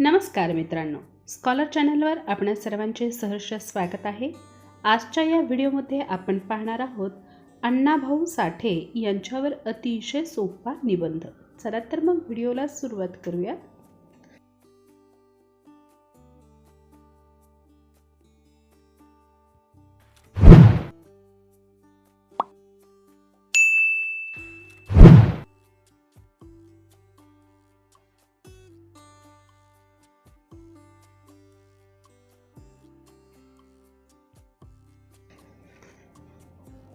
नमस्कार मित्रांनो. स्कॉलर चॅनलवर आपल्या सर्वांचे सहर्ष स्वागत आहे. आजच्या या व्हिडिओमध्ये आपण पाहणार आहोत अण्णाभाऊ साठे यांच्यावर अतिशय सोपा निबंध. चला तर मग व्हिडिओला सुरुवात करूयात.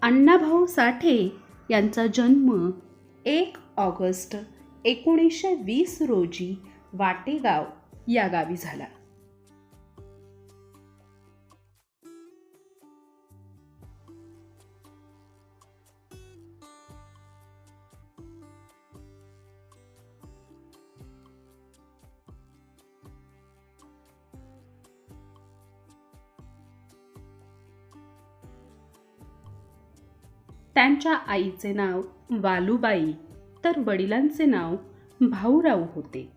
अण्णाभाऊ साठे यांचा जन्म एक ऑगस्ट एकोणीसशे वीस रोजी वाटेगाव या गावी झाला. त्यांच्या आईचे नाव वालूबाई तर वडिलांचे नाव भाऊराव होते.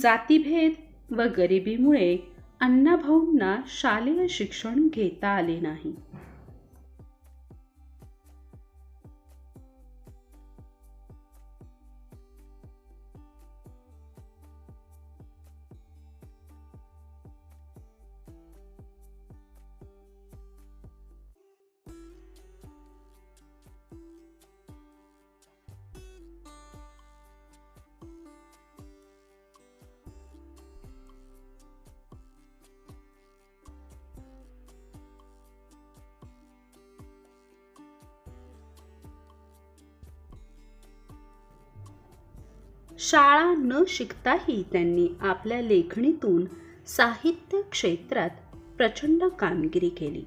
जातीभेद व गरिबीमुळे अण्णाभाऊंना शालेय शिक्षण घेता आले नाही. शाळा न शिकताही त्यांनी आपल्या लेखणीतून साहित्य क्षेत्रात प्रचंड कामगिरी केली.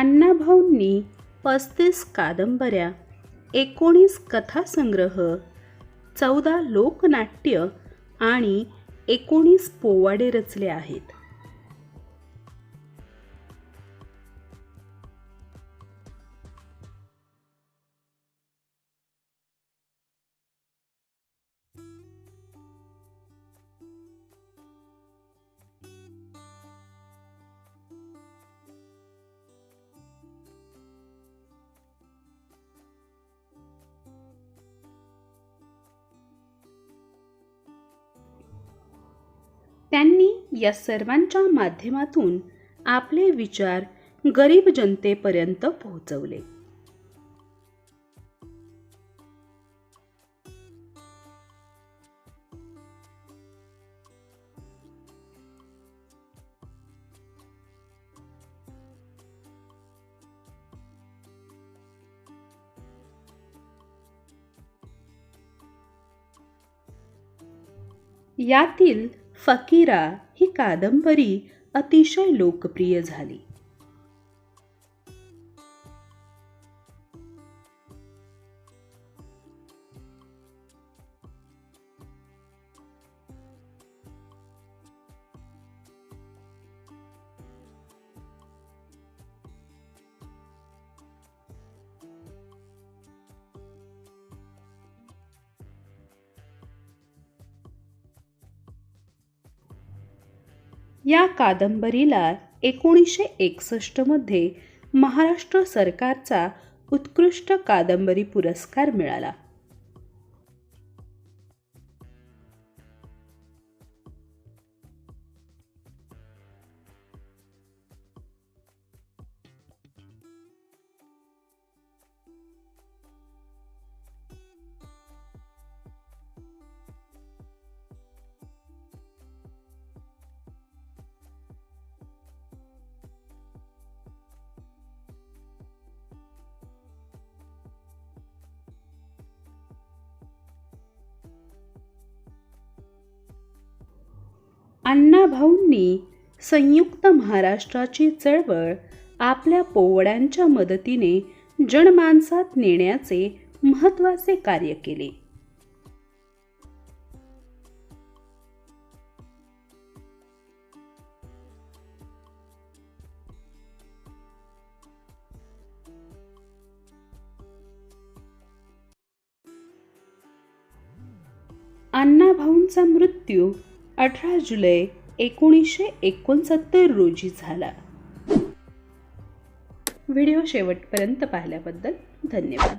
अण्णाभाऊंनी पस्तीस कादंबऱ्या एकोणीस कथासंग्रह चौदा लोकनाट्य आणि एकोणीस पोवाडे रचले आहेत. त्यांनी या सर्वांच्या माध्यमातून आपले विचार गरीब जनतेपर्यंत पोहोचवले. यातील फकीरा ही कादंबरी अतिशय लोकप्रिय झाली. या कादंबरीला एकोणीसशे एकसष्टमध्ये महाराष्ट्र सरकारचा उत्कृष्ट कादंबरी पुरस्कार मिळाला. अण्णाभाऊंनी संयुक्त महाराष्ट्राची चळवळ आपल्या पोवड्यांच्या मदतीने जनमानसात नेण्याचे महत्त्वाचे कार्य केले. अण्णाभाऊंचा मृत्यू अठरा जुलै एकोणीसशे एकोणसत्तर रोजी झाला. व्हिडिओ शेवटपर्यंत पाहिल्याबद्दल धन्यवाद.